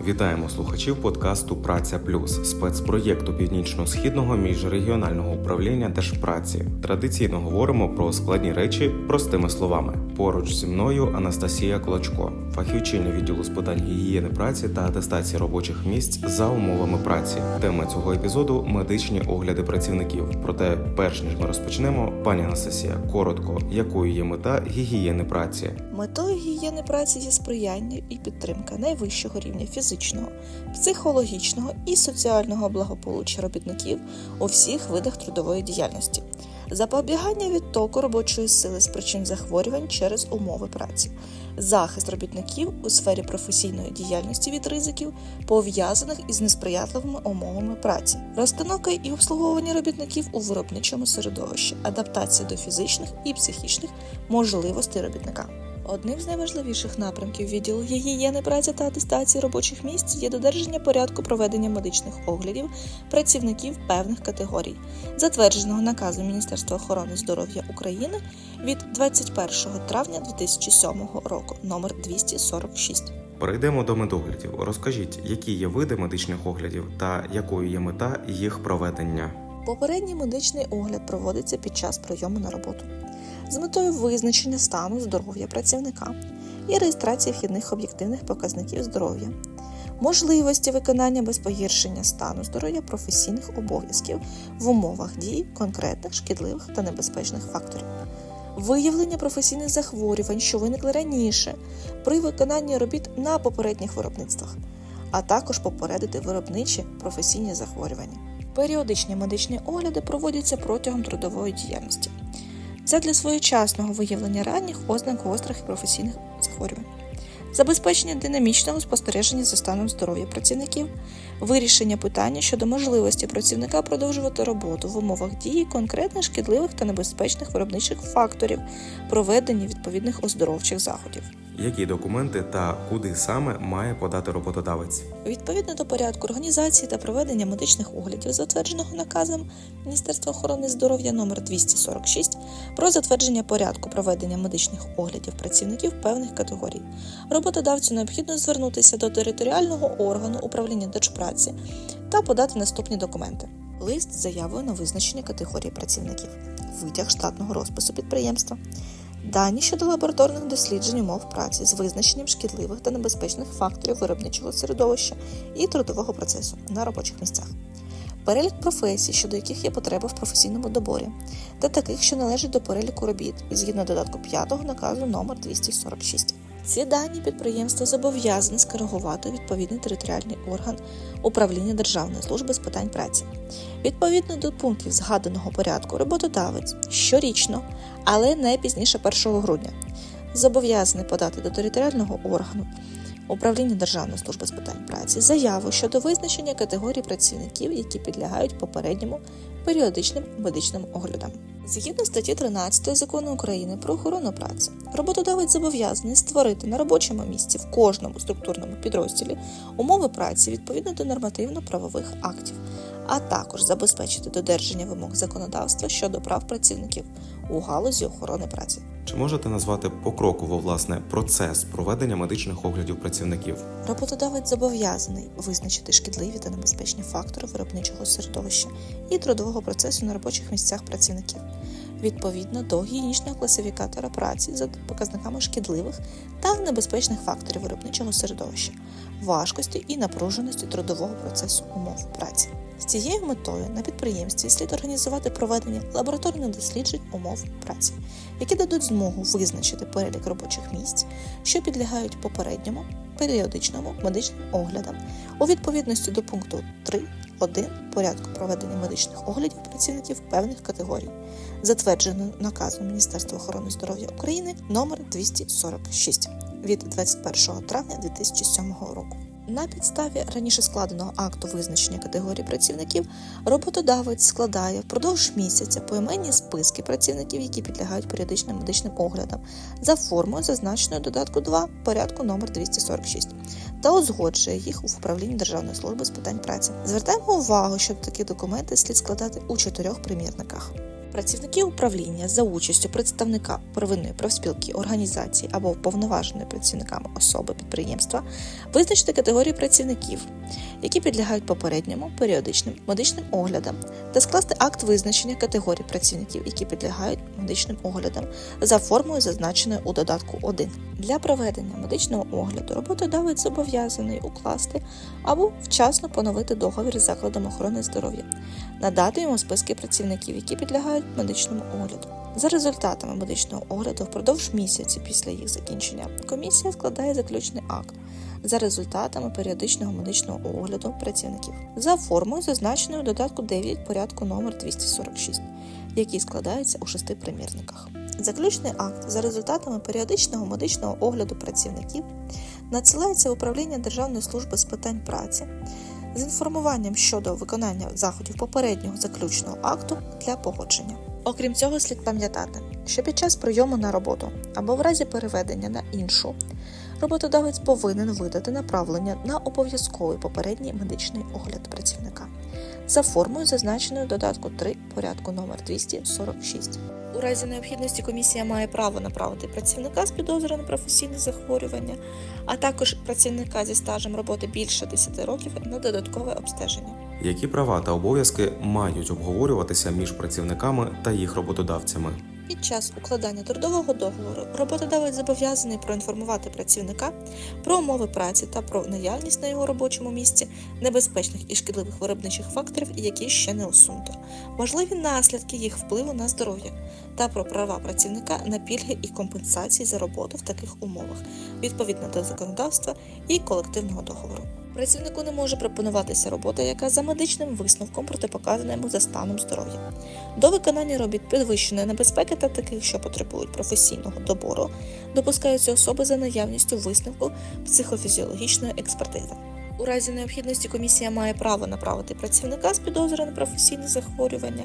Вітаємо слухачів подкасту Праця Плюс спецпроєкту північно-східного міжрегіонального управління Держпраці. Традиційно говоримо про складні речі простими словами. Поруч зі мною Анастасія Клочко, фахівчиня відділу з питань гігієни праці та атестації робочих місць за умовами праці. Тема цього епізоду медичні огляди працівників. Проте, перш ніж ми розпочнемо, пані Анастасія, коротко, якою є мета гігієни праці. Метою гігієни праці є сприяння і підтримка найвищого рівня фізичного, психологічного і соціального благополуччя робітників у всіх видах трудової діяльності, запобігання відтоку робочої сили з причин захворювань через умови праці, захист робітників у сфері професійної діяльності від ризиків, пов'язаних із несприятливими умовами праці, розстановка і обслуговування робітників у виробничому середовищі, адаптація до фізичних і психічних можливостей робітника. Одним з найважливіших напрямків відділу гігієни праці та атестації робочих місць є додержання порядку проведення медичних оглядів працівників певних категорій, затвердженого наказом Міністерства охорони здоров'я України від 21 травня 2007 року номер 246. Перейдемо до медоглядів. Розкажіть, які є види медичних оглядів та якою є мета їх проведення. Попередній медичний огляд проводиться під час прийому на роботу з метою визначення стану здоров'я працівника і реєстрації вхідних об'єктивних показників здоров'я, можливості виконання без погіршення стану здоров'я професійних обов'язків в умовах дії конкретних шкідливих та небезпечних факторів. Виявлення професійних захворювань, що виникли раніше, при виконанні робіт на попередніх виробництвах, а також попередити виробничі професійні захворювання. Періодичні медичні огляди проводяться протягом трудової діяльності. Це для своєчасного виявлення ранніх ознак гострих і професійних захворювань, забезпечення динамічного спостереження за станом здоров'я працівників, вирішення питання щодо можливості працівника продовжувати роботу в умовах дії конкретних шкідливих та небезпечних виробничих факторів, проведення відповідних оздоровчих заходів. Які документи та куди саме має подати роботодавець? Відповідно до порядку організації та проведення медичних оглядів, затвердженого наказом Міністерства охорони здоров'я номер 246 про затвердження порядку проведення медичних оглядів працівників певних категорій, роботодавцю необхідно звернутися до територіального органу управління Держпраці та подати наступні документи: лист з заявою на визначення категорії працівників, витяг штатного розпису підприємства. Дані щодо лабораторних досліджень умов праці з визначенням шкідливих та небезпечних факторів виробничого середовища і трудового процесу на робочих місцях, перелік професій, щодо яких є потреба в професійному доборі, та таких, що належать до переліку робіт згідно додатку 5 наказу номер 246. Ці дані підприємство зобов'язане скоригувати відповідний територіальний орган управління Державної служби з питань праці. Відповідно до пунктів згаданого порядку, роботодавець щорічно, але не пізніше 1 грудня, зобов'язаний подати до територіального органу управління Державної служби з питань праці заяву щодо визначення категорій працівників, які підлягають попередньому періодичним медичним оглядам. Згідно статті 13 закону України про охорону праці, роботодавець зобов'язаний створити на робочому місці в кожному структурному підрозділі умови праці відповідно до нормативно-правових актів, а також забезпечити додержання вимог законодавства щодо прав працівників у галузі охорони праці. Чи можете назвати покроково власне процес проведення медичних оглядів працівників? Роботодавець зобов'язаний визначити шкідливі та небезпечні фактори виробничого середовища і трудового процесу на робочих місцях працівників відповідно до гігієнічного класифікатора праці за показниками шкідливих та небезпечних факторів виробничого середовища, важкості і напруженості трудового процесу умов праці. З цією метою на підприємстві слід організувати проведення лабораторних досліджень умов праці, які дадуть змогу визначити перелік робочих місць, що підлягають попередньому періодичному медичним оглядам у відповідності до пункту 3.1 порядку проведення медичних оглядів працівників певних категорій, затверджено наказом Міністерства охорони здоров'я України номер 246 від 21 травня 2007 року. На підставі раніше складеного акту визначення категорій працівників роботодавець складає впродовж місяця поіменні списки працівників, які підлягають періодичним медичним оглядам, за формою, зазначеною додатку 2 порядку номер 246 та узгоджує їх в управлінні Державної служби з питань праці. Звертаємо увагу, що такі документи слід складати у чотирьох примірниках. Працівники управління за участю представника первинної профспілки організації або уповноваженої працівниками особи підприємства визначити категорію працівників, які підлягають попередньому періодичним медичним оглядам, та скласти акт визначення категорій працівників, які підлягають медичним оглядам, за формою, зазначеною у додатку 1. Для проведення медичного огляду роботодавець зобов'язаний укласти або вчасно поновити договір з закладом охорони здоров'я, надати йому списки працівників, які підлягають медичному огляду. За результатами медичного огляду впродовж місяця після їх закінчення комісія складає заключний акт за результатами періодичного медичного огляду працівників за формою, зазначеною у додатку 9 порядку номер 246, який складається у шести примірниках. Заключний акт за результатами періодичного медичного огляду працівників надсилається в управління Державної служби з питань праці з інформуванням щодо виконання заходів попереднього заключного акту для погодження. Окрім цього, слід пам'ятати, що під час прийому на роботу або в разі переведення на іншу роботодавець повинен видати направлення на обов'язковий попередній медичний огляд працівника за формою, зазначеною додатку 3 порядку номер 246. У разі необхідності комісія має право направити працівника з підозрою на професійне захворювання, а також працівника зі стажем роботи більше 10 років на додаткове обстеження. Які права та обов'язки мають обговорюватися між працівниками та їх роботодавцями? Під час укладання трудового договору роботодавець зобов'язаний проінформувати працівника про умови праці та про наявність на його робочому місці небезпечних і шкідливих виробничих факторів, які ще не усунуто, можливі наслідки їх впливу на здоров'я та про права працівника на пільги і компенсації за роботу в таких умовах відповідно до законодавства і колективного договору. Працівнику не може пропонуватися робота, яка за медичним висновком протипоказана йому за станом здоров'я. До виконання робіт підвищеної небезпеки та таких, що потребують професійного добору, допускаються особи за наявністю висновку психофізіологічної експертизи. У разі необхідності комісія має право направити працівника з підозрою на професійне захворювання,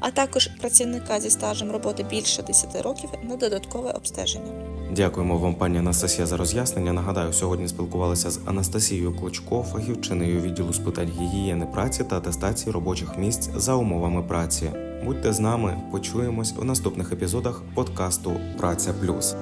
а також працівника зі стажем роботи більше 10 років на додаткове обстеження. Дякуємо вам, пані Анастасія, за роз'яснення. Нагадаю, сьогодні спілкувалися з Анастасією Клочко, фахівчиною відділу з питань гігієни праці та атестації робочих місць за умовами праці. Будьте з нами, почуємось у наступних епізодах подкасту Праця Плюс.